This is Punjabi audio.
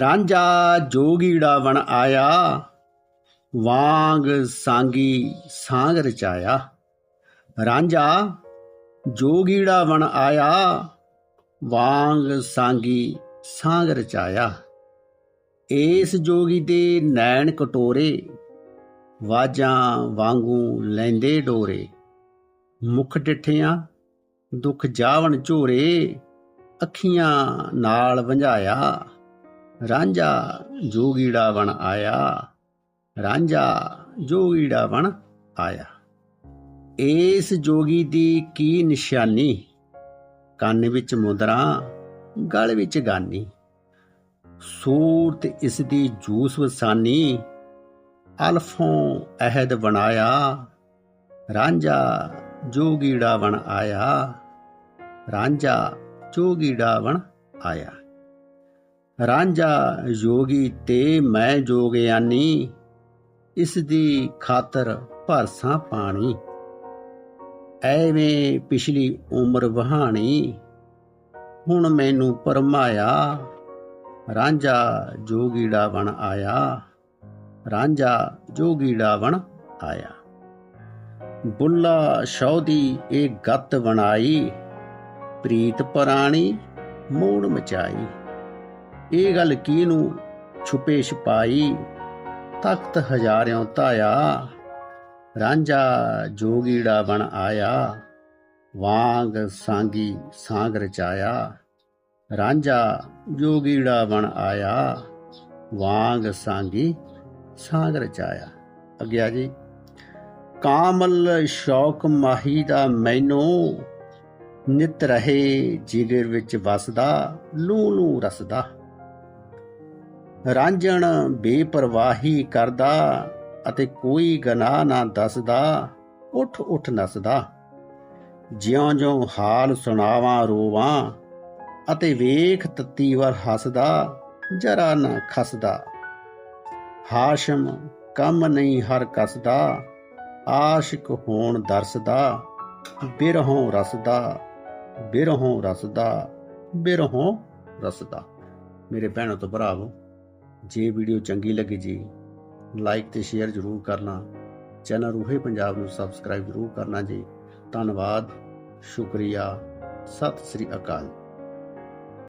ਰਾਂਝਾ ਜੋਗੀੜਾ ਬਣ ਆਇਆ, ਵਾਂਗ ਸਾਂਗੀ ਸਾਂਗ ਰਚਾਇਆ। ਰਾਂਝਾ ਜੋਗੀੜਾ ਬਣ ਆਇਆ, ਵਾਂਗ ਸਾਂਗੀ ਸਾਂਗ ਰਚਾਇਆ। ਏਸ ਜੋਗੀ ਦੇ ਨੈਣ ਕਟੋਰੇ, ਵਾਜਾਂ ਵਾਂਗੂ ਲੈਂਦੇ ਡੋਰੇ। ਮੁਖ ਡਿਠਿਆਂ, ਦੁੱਖ ਜਾਵਣ ਝੋਰੇ, ਅੱਖੀਆਂ ਨਾਲ ਵੰਝਾਇਆ। ਰਾਂਝਾ ਜੋਗੀੜਾ ਬਣ ਆਇਆ। ਰਾਂਝਾ ਜੋਗੀੜਾ ਬਣ ਆਇਆ। ਏਸ ਜੋਗੀ ਦੀ ਕੀ ਨਿਸ਼ਾਨੀ? ਕੰਨ ਵਿੱਚ ਮੁਦਰਾ, ਗਲ ਵਿੱਚ ਗਾਨੀ। ਸੂਰਤ ਇਸ ਦੀ ਜੂਸ ਵਸਾਨੀ। ਅਲਫੋਂ ਅਹਿਦ ਬਣਾਇਆ। ਰਾਂਝਾ ਜੋਗੀੜਾ ਬਣ ਆਇਆ। ਰਾਂਝਾ ਜੋਗੀੜਾ ਬਣ ਆਇਆ। ਰਾਂਝਾ ਜੋਗੀ ਤੇ ਮੈਂ ਜੋਗਿਆਨੀ ਇਸ ਦੀ ਖਾਤਰ ਭਰਸਾਂ ਪਾਣੀ। ਐਵੇਂ ਪਿਛਲੀ ਉਮਰ ਵਹਾਣੀ, ਹੁਣ ਮੈਨੂੰ ਪਰਮਾਇਆ। ਰਾਂਝਾ ਜੋਗੀੜਾ ਬਣ ਆਇਆ, ਰਾਂਝਾ ਜੋਗੀੜਾ ਬਣ ਆਇਆ। ਬੁੱਲਾ ਸ਼ੌਦੀ ਇਹ ਗੱਤ ਬਣਾਈ, ਪ੍ਰੀਤ ਪਰਾਣੀ ਮੋੜ ਮਚਾਈ। ਇਹ ਗੱਲ ਕੀ ਨੂੰ ਛੁਪੇ ਛਪਾਈ? ਤਖਤ ਹਜ਼ਾਰਿਆਂ ਧਾਇਆ, ਰਾਂਝਾ ਜੋਗੀੜਾ ਬਣ ਆਇਆ, ਵਾਂਗ ਸਾਂਗੀ ਸਾਂਗ ਰਚਾਇਆ, ਰਾਂਝਾ ਜੋਗੀੜਾ ਬਣ ਆਇਆ, ਵਾਂਗ ਸਾਂਗੀ ਸਾਂਗ ਰਚਾਇਆ। ਅਗਿਆ ਜੀ। ਕਾਮਲ ਸ਼ੌਕ ਮਾਹੀ ਦਾ ਮੈਨੂੰ ਨਿਤ ਰਹੇ ਜਿਗਰ ਵਿੱਚ ਵਸਦਾ, ਲੂ ਲੂ ਰਸਦਾ। ਰਾਂਝਣ ਬੇਪਰਵਾਹੀ ਕਰਦਾ ਅਤੇ ਕੋਈ ਗਨਾਹ ਨਾ ਦੱਸਦਾ, ਉਠ ਉਠ ਨਸਦਾ। ਜਿਉਂ-ਜਿਉਂ ਹਾਲ ਸੁਣਾਵਾਂ ਰੋਵਾਂ ਅਤੇ ਵੇਖ ਤੱਤੀ ਵਰ ਹੱਸਦਾ, ਜਰਾ ਨਾ ਖਸਦਾ। ਹਾਸ਼ਮ ਕੰਮ ਨਹੀਂ ਹਰ ਕਸਦਾ, ਆਸ਼ਿਕ ਹੋਣ ਦਰਸਦਾ, ਬਿਰਹੋਂ ਰਸਦਾ ਬਿਰਹੋਂ ਰਸਦਾ ਬਿਰਹੋਂ ਰਸਦਾ। ਮੇਰੇ ਭੈਣੋ ਤੋਂ ਭਰਾਵੋ ਜੇ ਵੀਡੀਓ ਚੰਗੀ ਲੱਗੀ ਜੀ ਲਾਈਕ ਤੇ ਸ਼ੇਅਰ ਜ਼ਰੂਰ ਕਰਨਾ। ਚੈਨਲ ਰੂਹੇ ਪੰਜਾਬ ਨੂੰ ਸਬਸਕ੍ਰਾਈਬ ਜ਼ਰੂਰ ਕਰਨਾ ਜੀ। ਧੰਨਵਾਦ, ਸ਼ੁਕਰੀਆ, ਸਤਿ ਸ੍ਰੀ ਅਕਾਲ।